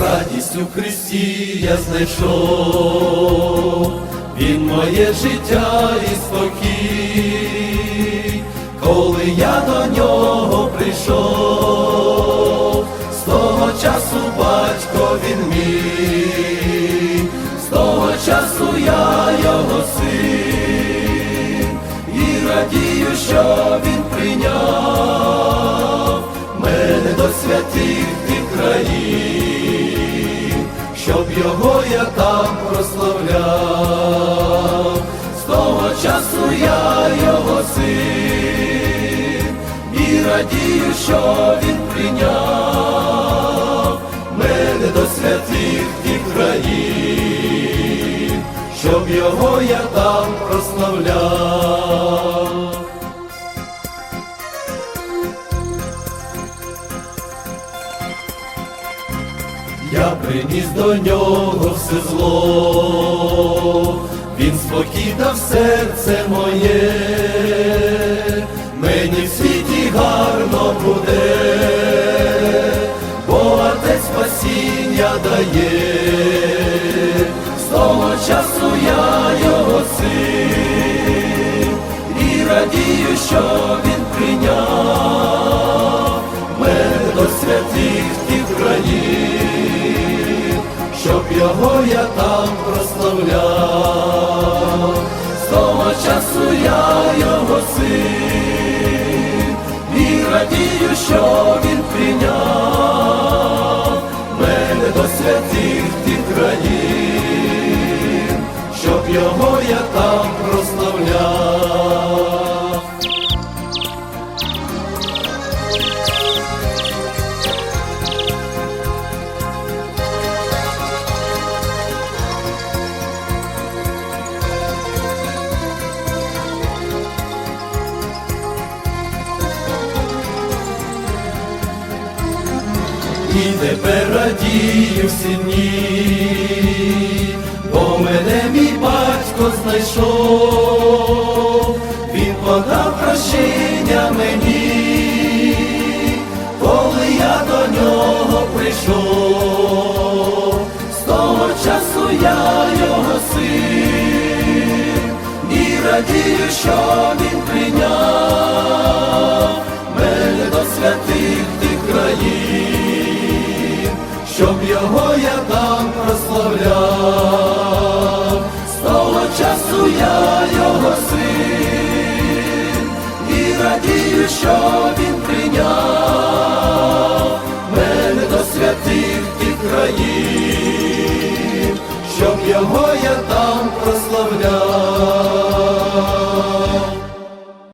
радість у Христі я знайшов, Він моє життя і спокій, коли я до нього прийшов, його я там прославляв, з того часу я його син, і радію, що він прийняв мене до святих тих країн, щоб його я там прославляв. Я приніс до нього все зло, він спокій дав серце моє, мені в світі гарно буде, бо отець спасіння дає, з того часу я його син, і радію, що він прийняв його я там прославляв, з того часу я його син, і радію, що він прийняв. Мене до святих тих країн, щоб його я там прославляв. І тепер радію всі дні, бо мене мій батько знайшов, він подав прощення мені, коли я до нього прийшов, з того часу я його син, і радію, що він прийняв щоб його я там прославляв, з того часу я його син, і радію, що він прийняв мене до святих тих країн, щоб його я там прославляв.